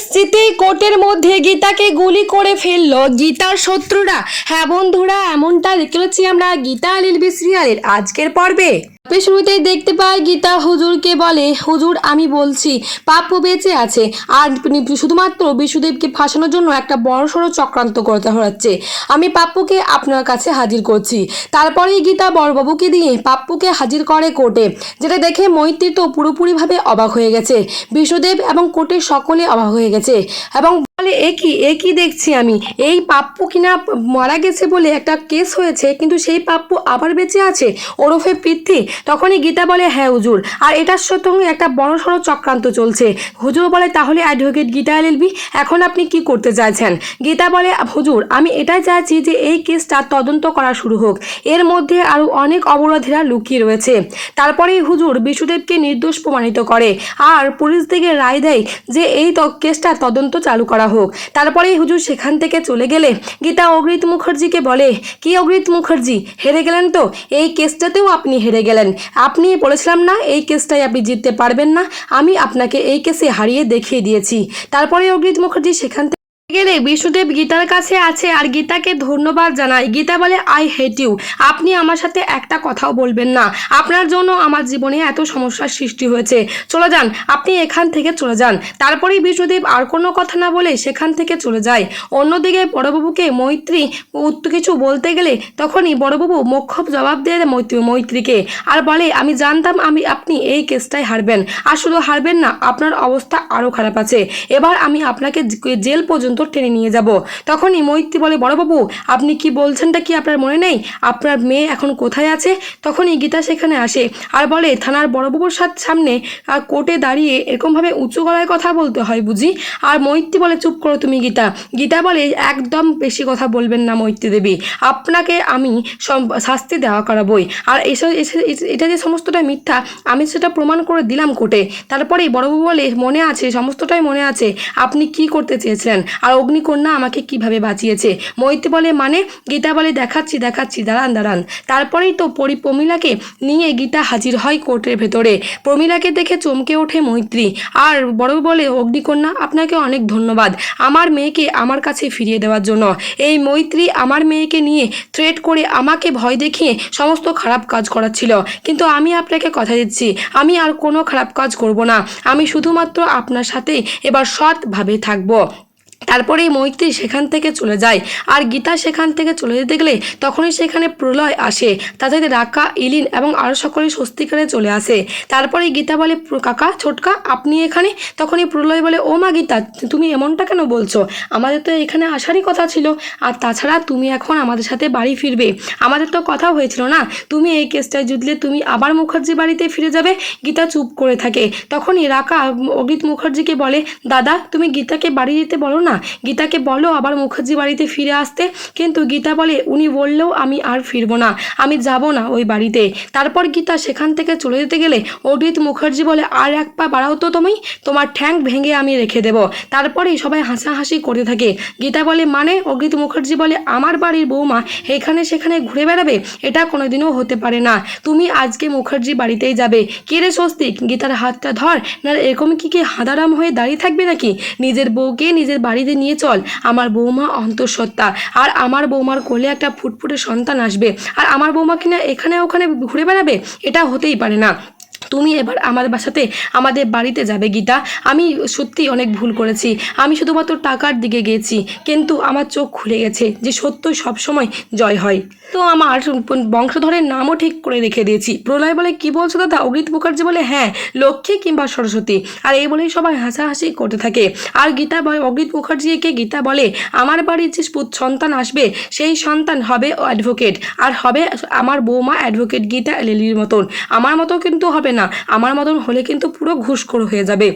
Case কোর্টের মধ্যে গীতাকে গুলি করে ফেলল। গীতার শত্রুরা। হ্যাঁ বন্ধুরা, এমনটা দেখেছি আমরা গীতা লিলবি সিরিয়ালের আজকের পর্বে। গল্পের শুরুতেই দেখতে পাই গীতা হুজুরকে বলে, হুজুর, আমি বলছি, পাপ্পু বেঁচে আছে। আর শুধুমাত্র বিশুদেবকে ফাঁসানোর জন্য একটা বড়সড় চক্রান্ত করতে হচ্ছে। আমি পাপ্পুকে আপনার কাছে হাজির করছি। তারপরেই গীতা বড়বাবুকে দিয়ে পাপ্পুকে হাজির করে কোর্টে, যেটা দেখে মৈত্রী তো পুরোপুরিভাবে অবাক হয়ে গেছে। বিশুদেব এবং কোর্টের সকলে অবাক হয়ে গেছে এবং বলে এ কি, এ দেখছি আমি? এই পাপ্পু কিনা মারা গেছে বলে একটা কেস হয়েছে, কিন্তু সেই পাপ্পু আবার বেঁচে আছে? ওরফে পৃথ্বী তখনই গীতা বলে হ্যাঁ হুজুর। আর এটার সঙ্গে একটা বড় সড়ো চক্রান্ত চলছে। হুজুর বলে, তাহলে অ্যাডভোকেট গীতা এলএলবি, এখন আপনি কি করতে চাইছেন? গীতা বলে, হুজুর, আমি এটাই চাইছি যে এই কেসটা তদন্ত করা শুরু হোক। এর মধ্যে আরও অনেক অবরোধীরা লুকিয়ে রয়েছে। তারপরেই হুজুর বিশুদেবকে নির্দোষ প্রমাণিত করে। আর পুলিশ থেকে রায় দেয় যে এই কেসটা তদন্ত চালু করা হোক। তারপরে হুজুর সেখান থেকে চলে গেলে গীতা অগ্রিত মুখার্জিকে বলে, কি অগ্রিত মুখার্জি? হেরে গেলেন তো? এই কেসটাতেও আপনি হেরে গেলেন। আপনি বলেছিলাম না, এই কেসটাই আপনি জিততে পারবেন না। আমি আপনাকে এই কেসে হারিয়ে দেখিয়ে দিয়েছি। তারপরে অগ্রিত মুখার্জি সেখান থেকে গেলে বিষ্ণুদেব গীতার কাছে আছে আর গীতাকে ধন্যবাদ জানাই গীতা বলে আই হেট ইউ আপনি আমার সাথে একটা কথাও বলবেন না। আপনার জন্য আমার জীবনে এত সমস্যার সৃষ্টি হয়েছে। চলে যান, আপনি এখান থেকে চলে যান। তারপরেই বিষ্ণুদেব আর কোনো কথা না বলে সেখান থেকে চলে যায়। অন্যদিকে বড়বাবুকে মৈত্রী উত্ত কিছু বলতে গেলে তখনই বড়বাবু মোক্ষব জবাব দেয় মৈত্রী, মৈত্রীকে। আর বলে, আমি জানতাম আমি, আপনি এই কেসটাই হারবেন। আর শুধু হারবেন না, আপনার অবস্থা আরও খারাপ আছে। এবার আমি আপনাকে জেল পর্যন্ত টেনে নিয়ে যাব। তখনই মৈত্রী বলে বড়বাবু আপনি কি বলছেনটা কি আপনার মনে নেই? আপনার মেয়ে এখন কোথায় আছে? তখনই গীতা সেখানে আসে আর বলে, থানার বড়বাবুর সামনে কোর্টে দাঁড়িয়ে এরকমভাবে উঁচু গলায় কথা বলতে হয় বুঝি? আর মৈত্রী বলে, চুপ করো তুমি গীতা। গীতা বলে, একদম বেশি কথা বলবেন না মৈত্রী দেবী। আপনাকে আমি শাস্তি দেওয়া করাবই। আর এসব এসে- এসে- এটা যে সমস্তটা মিথ্যা, আমি সেটা প্রমাণ করে দিলাম কোর্টে। তারপরেই বড়বাবু বলে, মনে আছে, সমস্তটাই মনে আছে। আপনি কি করতে চেয়েছিলেন? আর অগ্নিকন্যা আমাকে কীভাবে বাঁচিয়েছে? মৈত্রী বলে মানে গীতা বলে, দেখাচ্ছি দেখাচ্ছি, দাঁড়ান দাঁড়ান। তারপরেই তো পরি, প্রমিলাকে নিয়ে গীতা হাজির হয় কোর্টের ভেতরে। প্রমিলাকে দেখে চমকে ওঠে মৈত্রী। আর বড় বলে, অগ্নিকন্যা, আপনাকে অনেক ধন্যবাদ। আমার মেয়েকে আমার কাছে ফিরিয়ে দেওয়ার জন্য। এই মৈত্রী আমার মেয়েকে নিয়ে থ্রেট করে আমাকে ভয় দেখিয়ে সমস্ত খারাপ কাজ করাচ্ছিল। কিন্তু আমি আপনাকে কথা দিচ্ছি, আমি আর কোনো খারাপ কাজ করব না। আমি শুধুমাত্র আপনার সাথে এবার সৎভাবে থাকব। তারপরেই মৈত্রী সেখান থেকে চলে যায়। আর গীতা সেখান থেকে চলে যেতে গেলে তখনই সেখানে প্রলয় আসে। তাদের রাকা, ইলিন এবং আরও সকলে স্বস্তিকারে চলে আসে। তারপরে গীতা বলে কাকা, ছোটকা, আপনি এখানে? তখনই প্রলয় বলে, ও মা গীতা, তুমি এমনটা কেন বলছো? আমাদের তো এখানে আসারই কথা ছিল। আর তাছাড়া তুমি এখন আমাদের সাথে বাড়ি ফিরবে। আমাদের তো কথা হয়েছিল না। তুমি এই কেসটায় জিতলে তুমি আবার মুখার্জি বাড়িতে ফিরে যাবে? গীতা চুপ করে থাকে। তখনই রাকা, অগিত মুখার্জিকে বলে, দাদা, তুমি গীতাকে বাড়ি যেতে বলো না। গীতাকে বলো, আবার মুখার্জি বাড়িতে ফিরে আসতে। কিন্তু গীতা বলে, উনি বললেও আমি আর ফিরবো না, আমি যাব না ওই বাড়িতে। তারপর গীতা সেখান থেকে চলে যেতে গেলে অডিত মুখার্জি বলে, আর এক পা বাড়াও তো তুমি, তোমার ঠ্যাং ভেঙে আমি রেখে দেব। তারপরেই সবাই হাসাহাসি করতে থাকে। গীতা বলে মানে? অগ্রিত মুখার্জি বলে, আমার বাড়ির বৌমা এখানে সেখানে ঘুরে বেড়াবে? এটা কোনোদিনও হতে পারে না। তুমি আজকে মুখার্জি বাড়িতেই যাবে। কে রে স্বস্তিক গীতার হাতটা ধর না এরকম কি কি হাঁদারাম হয়ে দাঁড়িয়ে থাকবে নাকি? নিজের বউকে নিজের বাড়িতে নিয়ে চল। আমার বৌমা অন্তঃসত্ত্বা। আর আমার বৌমার কোলে একটা ফুটফুটে সন্তান আসবে। আর আমার বৌমা কিনা এখানে ওখানে ঘুরে বেড়াবে? এটা হতেই পারে না। তুমি এবার আমার বাসাতে, আমাদের বাড়িতে যাবে গীতা। আমি সত্যি অনেক ভুল করেছি। আমি শুধুমাত্র টাকার দিকে গিয়েছি, কিন্তু আমার চোখ খুলে গেছে যে সত্যই সবসময় জয় হয়। তো আমার বংশধরের নামও ঠিক করে রেখে দিয়েছি। প্রলয় বলে, কি বলছো দাদা? অগ্রিত মুখার্জি বলে হ্যাঁ লক্ষ্মী কিংবা সরস্বতী। আর এই বলেই সবাই হাসাহাসি করতে থাকে। আর গীতা বলে অগ্রিত মুখার্জিকে গীতা বলে, আমার বাড়ির যে সন্তান আসবে, সেই সন্তান হবে অ্যাডভোকেট আর হবে আমার বৌমা অ্যাডভোকেট গীতা এলিলির মতন। আমার মতো কিন্তু হবে না। আমার মতন হলে কিন্তু পুরো ঘুষখোর হয়ে যাবে।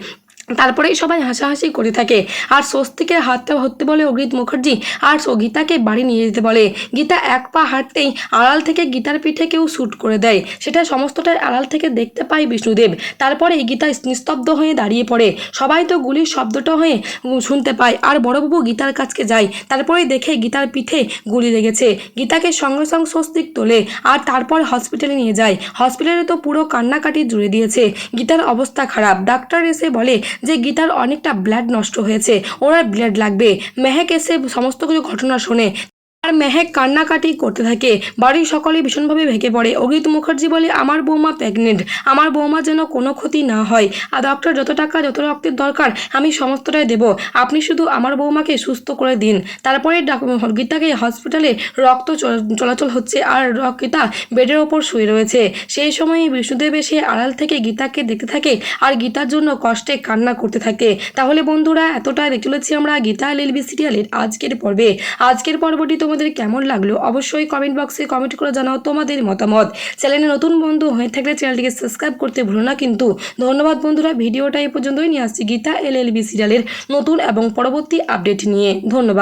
তারপরেই সবাই হাসাহাসি করে থাকে। আর স্বস্তিকের হাতটা ধরতে বলে অগ্রিত মুখার্জি, আর গীতাকে বাড়ি নিয়ে যেতে বলে। গীতা এক পা হাঁটতেই আড়াল থেকে গীতার পিঠে কেউ শ্যুট করে দেয়। সেটা সমস্তটাই আড়াল থেকে দেখতে পায় বিষ্ণুদেব। তারপরে গীতা নিস্তব্ধ হয়ে দাঁড়িয়ে পড়ে। সবাই তো গুলির শব্দটা হয়ে শুনতে পায়। আর বড়বাবু গীতার কাছকে যায়। তারপরেই দেখে গীতার পিঠে গুলি লেগেছে। গীতাকে সঙ্গে সঙ্গে স্বস্তিক তোলে। আর তারপর হসপিটালে নিয়ে যায়। হসপিটালে তো পুরো কান্নাকাটি জুড়ে দিয়েছে। গীতার অবস্থা খারাপ। ডাক্তার এসে বলে যে গীতার অনেকটা ব্লাড নষ্ট হয়েছে, ওনার ব্লাড লাগবে। মেহেক এসে সমস্ত কিছু ঘটনা শোনে। আর মেহেক কান্নাকাটি করতে থাকে। বাড়ির সকলে ভীষণভাবে ভেঙে পড়ে। অগ্রিত মুখার্জি বলে, আমার বৌমা প্রেগনেন্ট আমার বৌমা যেন কোনো ক্ষতি না হয়। আর ডক্টর যত টাকা, যত রক্তের দরকার, আমি সমস্তটাই দেব। আপনি শুধু আমার বৌমাকে সুস্থ করে দিন। তারপরে গীতাকে হসপিটালে রক্ত চল- চলাচল হচ্ছে আর গীতা বেডের ওপর শুয়ে রয়েছে। সেই সময় বিষ্ণুদেব এসে আড়াল থেকে গীতাকে দেখতে থাকে আর গীতার জন্য কষ্টে কান্না করতে থাকে। তাহলে বন্ধুরা এতটা দেখতে চলেছি আমরা গীতা এলএলবি সিরিয়ালের আজকের পর্বে। আজকের পর্বটি তোমাদের কেমন লাগল অবশ্যই কমেন্ট বক্সে কমেন্ট করে জানাও তোমাদের মতামত। চ্যানেলে নতুন বন্ধু হয়ে থাকলে চ্যানেলটিকে সাবস্ক্রাইব করতে ভুলো না কিন্তু। ধন্যবাদ বন্ধুরা ভিডিওটা এই পর্যন্তই নিয়ে আসছি গীতা এল এল বি সিরিয়ালের নতুন এবং পরবর্তী আপডেট নিয়ে। ধন্যবাদ।